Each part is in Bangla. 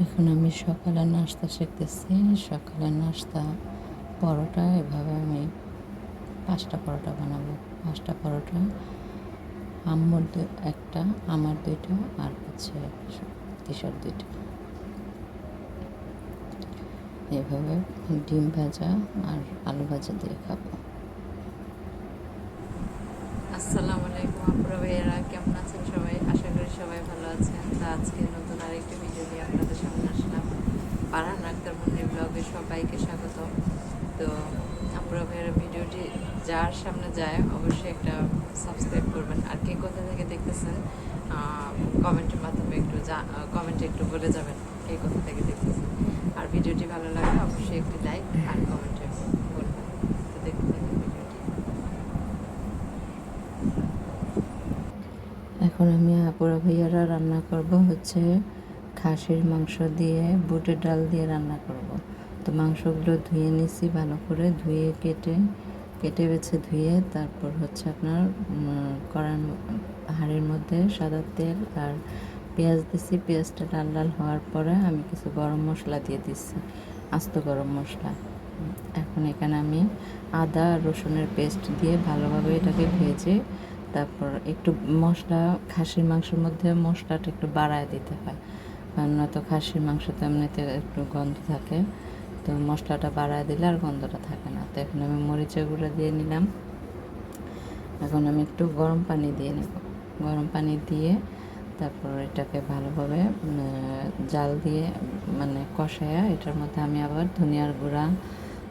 এখন আমি সকালে নাস্তা শিখতেছি। সকালে নাস্তা, পরোটা, এভাবে আমি পাঁচটা পরোটা বানাবো। পাঁচটা পরোটা, আম্মুর একটা, আমার দুইটা, আর হচ্ছে কিশোর দুইটা। এভাবে ডিম ভাজা আর আলু ভাজা দিয়ে খাব। আসসালামু আলাইকুম আপুরা ভাইয়েরা, কেমন আছেন সবাই? আশা করি সবাই ভালো আছেন। তা আজকে নতুন আরেকটি ভিডিও নিয়ে আপনাদের সামনে আসলাম পারহান আক্তার মুন্নি ব্লগে সবাইকে স্বাগত তো আপুরা ভাইয়েরা ভিডিওটি যার সামনে যায়, অবশ্যই একটা সাবস্ক্রাইব করবেন। আর কে কোথা থেকে দেখতেছেন কমেন্টের মাধ্যমে একটু কমেন্টে একটু বলে যাবেন কে কোথা থেকে দেখতেছেন। আর ভিডিওটি ভালো লাগলে অবশ্যই একটি লাইক আর কমেন্টে এখন আমি আপুরা ভাইয়ারা রান্না করব হচ্ছে খাসির মাংস দিয়ে, বুটের ডাল দিয়ে রান্না করব। তো মাংসগুলো ধুয়ে নিছি ভালো করে, ধুয়ে কেটে কেটে বেছে ধুয়ে তারপর হচ্ছে আপনার কড়ার হাঁড়ির মধ্যে সাদা তেল আর পেঁয়াজ দিছি। পেঁয়াজটা লাল লাল হওয়ার পরে আমি কিছু গরম মশলা দিয়ে দিচ্ছি, আস্ত গরম মশলা। এখন এখানে আমি আদা রসুনের পেস্ট দিয়ে ভালোভাবে এটাকে ভেজে তারপর একটু মশলা, খাসির মাংসের মধ্যে মশলাটা একটু বাড়ায় দিতে হয়। কারণ নয়তো খাসির মাংস তো এমনিতে একটু গন্ধ থাকে। তো মশলাটা বাড়ায় দিলে আর গন্ধটা থাকে না। তো এখন আমি মরিচের গুঁড়ো দিয়ে নিলাম। এখন আমি একটু গরম পানি দিয়ে নেব। গরম পানি দিয়ে তারপর এটাকে ভালোভাবে জাল দিয়ে মানে কষায়া এটার মধ্যে আমি আবার ধনিয়ার গুঁড়া,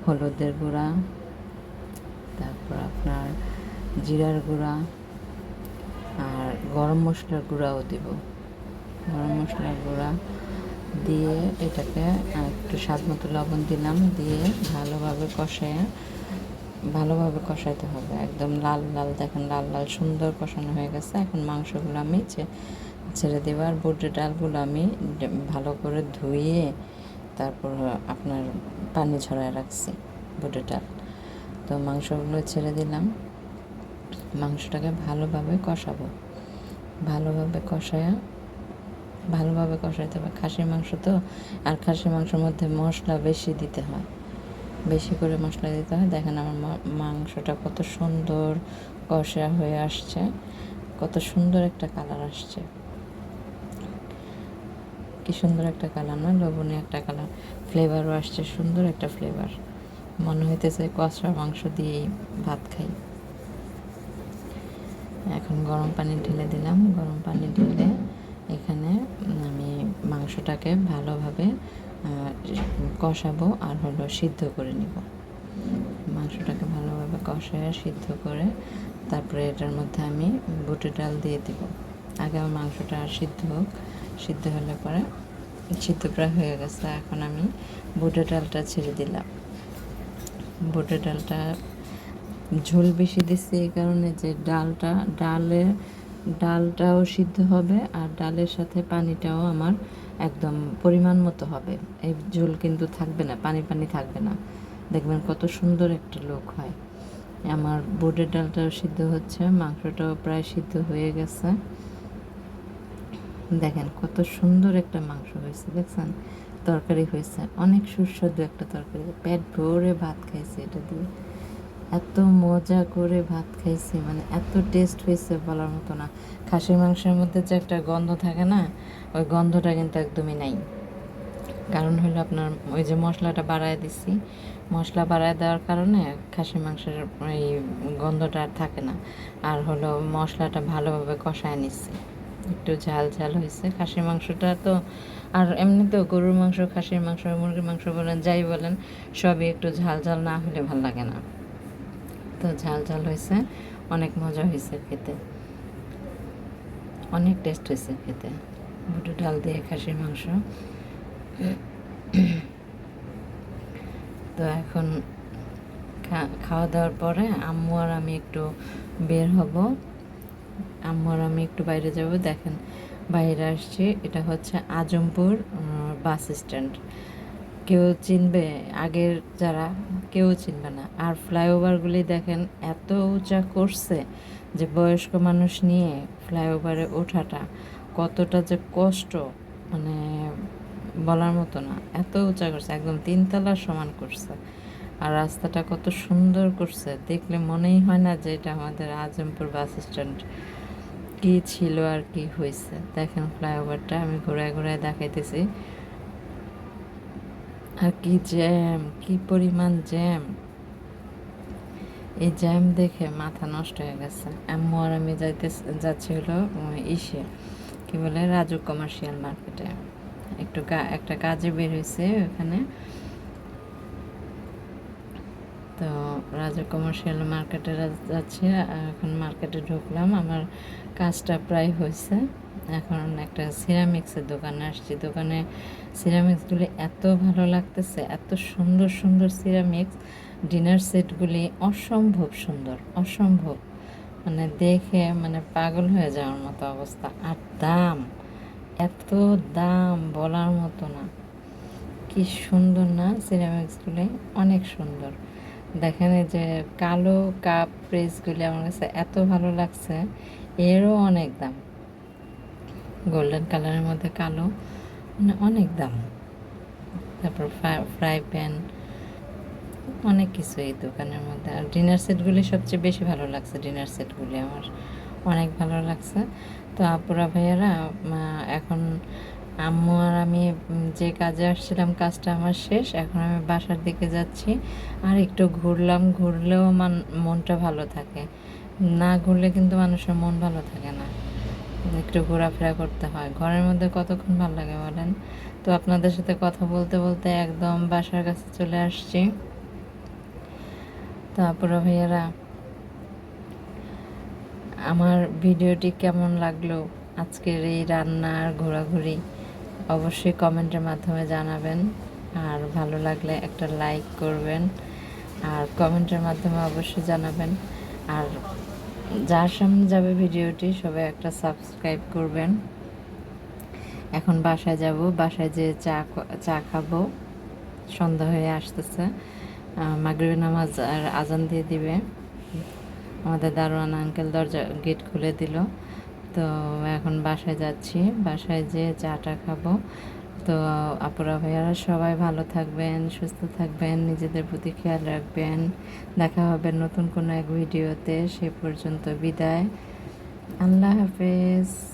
হলুদের গুঁড়া, তারপর আপনার জিরার গুঁড়া আর গরম মশলার গুঁড়াও দিব। গরম মশলার গুঁড়া দিয়ে এটাকে একটু স্বাদ মতো লবণ দিলাম, দিয়ে ভালোভাবে কষায়, ভালোভাবে কষাইতে হবে। একদম লাল লাল, দেখেন লাল লাল সুন্দর কষানো হয়ে গেছে। এখন মাংসগুলো আমি ছেড়ে দেবো আর বুটের ডালগুলো আমি ভালো করে ধুয়ে তারপর আপনার পানি ছড়ায় রাখছি বুটের ডাল। তো মাংসগুলো ছেড়ে দিলাম। মাংসটাকে ভালোভাবে কষাবো। ভালোভাবে কষায়া ভালোভাবে কষাইতে হবে। খাসির মাংস তো, আর খাসির মাংসের মধ্যে মশলা বেশি দিতে হয়। বেশি করে মশলা দিতে হয়। দেখেন আমার মাংসটা কত সুন্দর কষা হয়ে আসছে। কত সুন্দর একটা কালার আসছে। কি সুন্দর একটা কালার না? লবণীয় একটা কালার। ফ্লেভারও আসছে, সুন্দর একটা ফ্লেভার। মনে হইতেছে কষা মাংস দিয়েই ভাত খাই। এখন গরম পানি ঢেলে দিলাম। গরম পানি ঢেলে এখানে আমি মাংসটাকে ভালোভাবে কষাবো আর হলো সিদ্ধ করে নিব। মাংসটাকে ভালোভাবে কষায় সিদ্ধ করে তারপরে এটার মধ্যে আমি বুটের ডাল দিয়ে দিব। আগে আমার মাংসটা সিদ্ধ হোক, সিদ্ধ হলে পরে সিদ্ধ প্রায় হয়ে গেছে, এখন আমি বুটের ডালটা ছেড়ে দিলাম। বুটের ডালটা ঝোল বেশি দিচ্ছি এই কারণে যে ডালটা, ডালে ডালটাও সিদ্ধ হবে আর ডালের সাথে পানিটাও আমার একদম পরিমাণ মতো হবে। এই ঝোল কিন্তু থাকবে না, পানি পানি থাকবে না। দেখবেন কত সুন্দর একটা লোক হয়। আমার বুটের ডালটাও সিদ্ধ হচ্ছে, মাংসটাও প্রায় সিদ্ধ হয়ে গেছে। দেখেন কত সুন্দর একটা মাংস হয়েছে, দেখছেন? তরকারি হয়েছে, অনেক সুস্বাদু একটা তরকারি। পেট ভরে ভাত খাইছে এটা দিয়ে। এত মজা করে ভাত খাইছি মানে এত টেস্ট হয়েছে বলার মতো না। খাসির মাংসের মধ্যে যে একটা গন্ধ থাকে না, ওই গন্ধটা কিন্তু একদমই নাই। কারণ হলো আপনার ওই যে মশলাটা বাড়ায় দিছি, মশলা বাড়ায় দেওয়ার কারণে খাসির মাংসের এই গন্ধটা আর থাকে না। আর হলো মশলাটা ভালোভাবে কষায় নিচ্ছি একটু ঝাল ঝাল হয়েছে খাসির মাংসটা তো, আর এমনিতেও গরুর মাংস, খাসির মাংস, মুরগির মাংস বলেন, যাই বলেন, সবই একটু ঝাল ঝাল না হলে ভালো লাগে না। তো ঝাল ঝাল হয়েছে, অনেক মজা হয়েছে খেতে। অনেক টেস্ট হয়েছে খেতে। বুটো ডাল দিয়ে খাসির মাংস। তো এখন খাওয়া দাওয়ার পরে আম্মু আর আমি একটু বের হব। আম্মু আর আমি একটু বাইরে যাব। দেখেন বাইরে আসছি। এটা হচ্ছে আজমপুর বাস স্ট্যান্ড। কেউ চিনবে, আগের যারা, কেউ চিনবে না। আর ফ্লাইওভারগুলি দেখেন এত উঁচা করছে যে বয়স্ক মানুষ নিয়ে ফ্লাইওভারে ওঠাটা কতটা যে কষ্ট মানে বলার মতো না। এত উঁচা করছে, একদম তিনতলার সমান করছে। আর রাস্তাটা কত সুন্দর করছে। দেখলে মনেই হয় না যে এটা আমাদের আজমপুর বাস স্ট্যান্ড কী ছিল আর কি হয়েছে। দেখেন ফ্লাইওভারটা, আমি ঘোরায় ঘোরায় দেখাইতেছি। আর কি জ্যাম, কি পরিমাণ জ্যাম? এই জ্যাম দেখে মাথা নষ্ট হয়ে গেছে। আম্মু আর আমি যাইতে যাচ্ছি হলো ইসে, কি বলে, রাজু কমার্শিয়াল মার্কেটে একটু একটা কাজে বের হয়েছে ওখানে। তো রাজা কমার্শিয়াল মার্কেটে যাচ্ছি এখন মার্কেটে ঢুকলাম। আমার কাজটা প্রায় হয়েছে এখন একটা সিরামিক্সের দোকানে আসছি। দোকানে সিরামিক্সগুলি এত ভালো লাগতেছে, এত সুন্দর সুন্দর সিরামিক্স ডিনার সেটগুলি অসম্ভব সুন্দর, অসম্ভব। মানে দেখে মানে পাগল হয়ে যাওয়ার মতো অবস্থা। আর দাম, এত দাম বলার মতো না। কি সুন্দর না সিরামিক্সগুলি অনেক সুন্দর। দেখেন এই যে কালো কাপ প্রেসগুলি আমার কাছে এত ভালো লাগছে। এরও অনেক দাম। গোল্ডেন কালারের মধ্যে কালো মানে অনেক দাম। তারপর ফ্রাই প্যান অনেক কিছু এই দোকানের মধ্যে। আর ডিনার সেটগুলি সবচেয়ে বেশি ভালো লাগছে ডিনার সেটগুলি আমার অনেক ভালো লাগছে। তো আপুরা ভাইয়ারা এখন আম্মু আর আমি যে কাজে আসছিলাম, কাজটা আমার শেষ। এখন আমি বাসার দিকে যাচ্ছি। আর একটু ঘুরলাম, ঘুরলেও মান, মনটা ভালো থাকে। না ঘুরলে কিন্তু মানুষের মন ভালো থাকে না। একটু ঘোরাফেরা করতে হয়। ঘরের মধ্যে কতক্ষণ ভালো লাগে বলেন? তো আপনাদের সাথে কথা বলতে বলতে একদম বাসার কাছে চলে আসছি। তারপরে ভাইয়ারা, আমার ভিডিওটি কেমন লাগল? আজকের এই রান্নার ঘোরাঘুরি অবশ্যই কমেন্টের মাধ্যমে জানাবেন। আর ভালো লাগলে একটা লাইক করবেন। আর কমেন্টের মাধ্যমে অবশ্যই জানাবেন। আর যার সামনে যাবে ভিডিওটি, সবাই একটা সাবস্ক্রাইব করবেন। এখন বাসায় যাব, বাসায় যে চা চা খাব। সন্ধ্যা হয়ে আসতেছে। মাগরিব নামাজ আর আজান দিয়ে দিবে। আমাদের দারোয়ান আঙ্কেল দরজা গেট খুলে দিল। তো এখন বাসায় যাচ্ছি। বাসায় যেয়ে চাটা খাব। তো আপুরা ভাইয়ারা সবাই ভালো থাকবেন, সুস্থ থাকবেন, নিজেদের প্রতি খেয়াল রাখবেন। দেখা হবে নতুন কোনো এক ভিডিওতে। সে পর্যন্ত বিদায়। আল্লাহ হাফেজ।